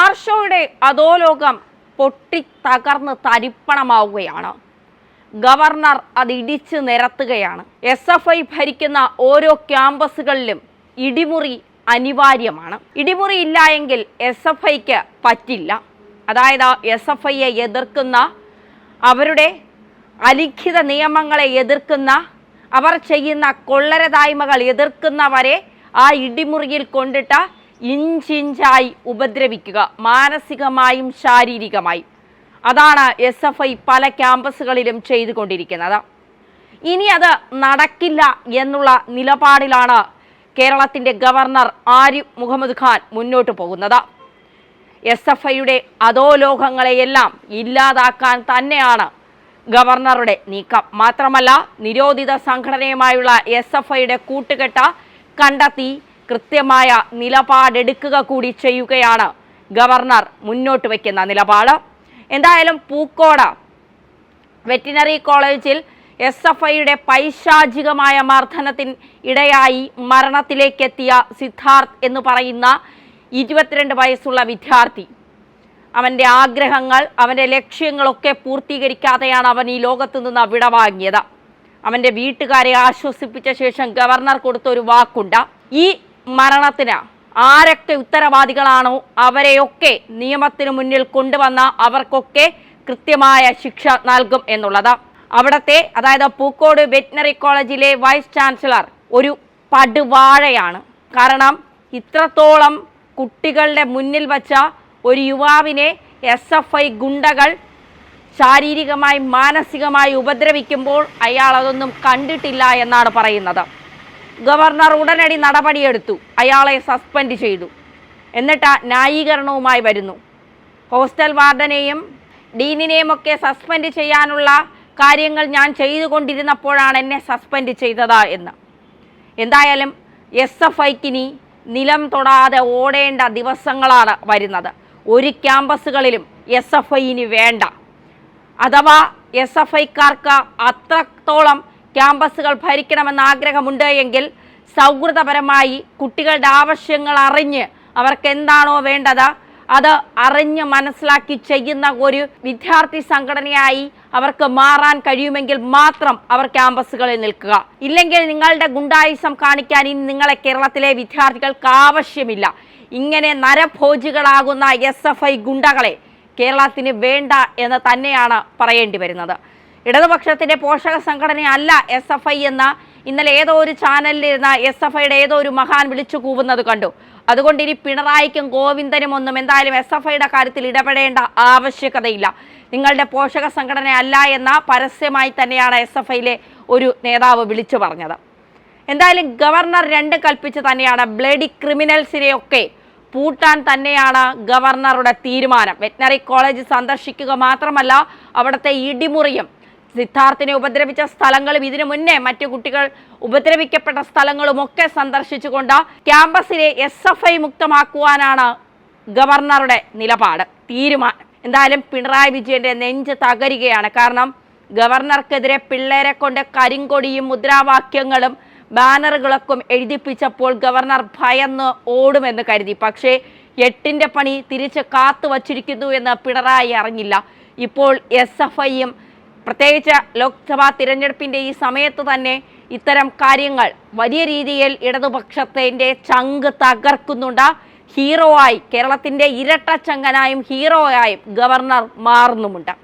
ആർഷോയുടെ അധോലോകം പൊട്ടി തകർന്ന് തരിപ്പണമാവുകയാണ്. ഗവർണർ അത് ഇടിച്ച് നിരത്തുകയാണ്. എസ് എഫ് ഐ ഭരിക്കുന്ന ഓരോ ക്യാമ്പസുകളിലും ഇടിമുറി അനിവാര്യമാണ്. ഇടിമുറി ഇല്ല എങ്കിൽ എസ് എഫ് ഐക്ക് പറ്റില്ല. അതായത് എസ് എഫ് ഐയെ എതിർക്കുന്ന അവരുടെ അലിഖിത നിയമങ്ങളെ എതിർക്കുന്ന അവർ ചെയ്യുന്ന കൊള്ളരതായ്മകൾ എതിർക്കുന്നവരെ ആ ഇടിമുറിയിൽ കൊണ്ടിട്ട് ഇഞ്ചിഞ്ചായി ഉപദ്രവിക്കുക മാനസികമായും ശാരീരികമായും. അതാണ് എസ് എഫ് ഐ പല ക്യാമ്പസുകളിലും ചെയ്തുകൊണ്ടിരിക്കുന്നത്. ഇനി അത് നടക്കില്ല എന്നുള്ള നിലപാടിലാണ് കേരളത്തിന്റെ ഗവർണർ ആരിഫ് മുഹമ്മദ് ഖാൻ മുന്നോട്ട് പോകുന്നത്. എസ് എഫ് ഐയുടെ അധോലോകങ്ങളെയെല്ലാം ഇല്ലാതാക്കാൻ തന്നെയാണ് ഗവർണറുടെ നീക്കം. മാത്രമല്ല നിരോധിത സംഘടനയുമായുള്ള എസ് എഫ് ഐയുടെ കൂട്ടുകെട്ട കണ്ടെത്തി കൃത്യമായ നിലപാടെടുക്കുക കൂടി ചെയ്യുകയാണ് ഗവർണർ മുന്നോട്ട് വയ്ക്കുന്ന നിലപാട്. എന്തായാലും പൂക്കോട് വെറ്റിനറി കോളേജിൽ എസ് എഫ് ഐയുടെ പൈശാചികമായ മർദ്ദനത്തിന് ഇടയായി മരണത്തിലേക്കെത്തിയ സിദ്ധാർത്ഥ് എന്ന് പറയുന്ന ഇരുപത്തിരണ്ട് വയസ്സുള്ള വിദ്യാർത്ഥി. അവന്റെ ആഗ്രഹങ്ങൾ അവന്റെ ലക്ഷ്യങ്ങളൊക്കെ പൂർത്തീകരിക്കാതെയാണ് അവൻ ഈ ലോകത്തു നിന്ന് വിടവാങ്ങിയത്. അവന്റെ വീട്ടുകാരെ ആശ്വസിപ്പിച്ച ശേഷം ഗവർണർ കൊടുത്ത ഒരു വാക്കുണ്ട്. ഈ മരണത്തിന് ആരൊക്കെ ഉത്തരവാദികളാണോ അവരെയൊക്കെ നിയമത്തിന് മുന്നിൽ കൊണ്ടുവന്ന അവർക്കൊക്കെ കൃത്യമായ ശിക്ഷ നൽകും എന്നുള്ളത്. അവിടത്തെ അതായത് പൂക്കോട് വെറ്റിനറി കോളേജിലെ വൈസ് ചാൻസലർ ഒരു പടുവാഴയാണ്. കാരണം ഇത്രത്തോളം കുട്ടികളുടെ മുന്നിൽ വച്ച ഒരു യുവാവിനെ എസ് എഫ് ഐ ഗുണ്ടകൾ ശാരീരികമായി മാനസികമായി ഉപദ്രവിക്കുമ്പോൾ അയാൾ അതൊന്നും കണ്ടിട്ടില്ല എന്നാണ് പറയുന്നത്. ഗവർണർ ഉടനടി നടപടിയെടുത്തു. അയാളെ സസ്പെൻഡ് ചെയ്തു. എന്നിട്ട് ന്യായീകരണവുമായി വരുന്നു. ഹോസ്റ്റൽ വാർഡനെയും ഡീനിനെയും ഒക്കെ സസ്പെൻഡ് ചെയ്യാനുള്ള കാര്യങ്ങൾ ഞാൻ ചെയ്തുകൊണ്ടിരുന്നപ്പോഴാണ് എന്നെ സസ്പെൻഡ് ചെയ്തത് എന്ന്. എന്തായാലും എസ് എഫ് ഐക്കിനി നിലം തൊടാതെ ഓടേണ്ട ദിവസങ്ങളാണ് വരുന്നത്. ഒരു ക്യാമ്പസുകളിലും എസ് എഫ് ഐ ഇനി വേണ്ട. അഥവാ എസ് എഫ് ഐക്കാർക്ക് അത്രത്തോളം ക്യാമ്പസുകൾ ഭരിക്കണമെന്ന ആഗ്രഹമുണ്ട് എങ്കിൽ സൗഹൃദപരമായി കുട്ടികളുടെ ആവശ്യങ്ങൾ അറിഞ്ഞ് അവർക്ക് എന്താണോ വേണ്ടത് അത് അറിഞ്ഞ് മനസ്സിലാക്കി ചെയ്യുന്ന ഒരു വിദ്യാർത്ഥി സംഘടനയായി അവർക്ക് മാറാൻ കഴിയുമെങ്കിൽ മാത്രം അവർ ക്യാമ്പസുകളിൽ നിൽക്കുക. ഇല്ലെങ്കിൽ നിങ്ങളുടെ ഗുണ്ടായുസം കാണിക്കാൻ ഇനി നിങ്ങളെ കേരളത്തിലെ വിദ്യാർത്ഥികൾക്ക് ആവശ്യമില്ല. ഇങ്ങനെ നരഭോജികളാകുന്ന എസ് എഫ് ഐ ഗുണ്ടകളെ കേരളത്തിന് വേണ്ട എന്ന് തന്നെയാണ് പറയേണ്ടി വരുന്നത്. ഇടതുപക്ഷത്തിന്റെ പോഷക സംഘടനയല്ല എസ് എഫ് ഐ എന്ന ഇന്നലെ ഏതോ ഒരു ചാനലിലിരുന്ന എസ് എഫ് ഐയുടെ ഏതോ ഒരു മഹാൻ വിളിച്ചു കൂവുന്നത് കണ്ടു. അതുകൊണ്ട് ഇനി പിണറായിക്കും ഗോവിന്ദനും ഒന്നും എന്തായാലും എസ് എഫ് ഐയുടെ കാര്യത്തിൽ ഇടപെടേണ്ട ആവശ്യകതയില്ല. നിങ്ങളുടെ പോഷക സംഘടന അല്ല എന്ന പരസ്യമായി തന്നെയാണ് എസ് എഫ് ഐയിലെ ഒരു നേതാവ് വിളിച്ചു പറഞ്ഞത്. എന്തായാലും ഗവർണർ രണ്ട് കൽപ്പിച്ച് തന്നെയാണ് ബ്ലഡി ക്രിമിനൽസിനെയൊക്കെ പൂട്ടാൻ തന്നെയാണ് ഗവർണറുടെ തീരുമാനം. വെറ്റിനറി കോളേജ് സന്ദർശിക്കുക മാത്രമല്ല അവിടുത്തെ ഇടിമുറിയും സിദ്ധാർത്ഥിനെ ഉപദ്രവിച്ച സ്ഥലങ്ങളും ഇതിനു മുന്നേ മറ്റു കുട്ടികൾ ഉപദ്രവിക്കപ്പെട്ട സ്ഥലങ്ങളും ഒക്കെ സന്ദർശിച്ചുകൊണ്ട് ക്യാമ്പസിനെ എസ് എഫ് ഐ മുക്തമാക്കുവാനാണ് ഗവർണറുടെ നിലപാട്. തീരുമാനം എന്തായാലും പിണറായി വിജയന്റെ നെഞ്ച് തകരുകയാണ്. കാരണം ഗവർണർക്കെതിരെ പിള്ളേരെ കൊണ്ട് കരിങ്കൊടിയും മുദ്രാവാക്യങ്ങളും ബാനറുകളൊക്കെ എഴുതിപ്പിച്ചപ്പോൾ ഗവർണർ ഭയന്ന് ഓടുമെന്ന് കരുതി. പക്ഷേ എട്ടിന്റെ പണി തിരിച്ച് കാത്തു വച്ചിരിക്കുന്നു എന്ന് പിണറായി അറിഞ്ഞില്ല. ഇപ്പോൾ എസ് എഫ് ഐയും പ്രത്യേകിച്ച് ലോക്സഭാ തിരഞ്ഞെടുപ്പിന്റെ ഈ സമയത്ത് തന്നെ ഇത്തരം കാര്യങ്ങൾ വലിയ രീതിയിൽ ഇടതുപക്ഷത്തിന്റെ ചങ്ക് തകർക്കുന്നുണ്ട്. ഹീറോ ആയി കേരളത്തിന്റെ ഇരട്ട ചങ്കനായും ഹീറോ ആയും ഗവർണർ മാറുന്നുമുണ്ട്.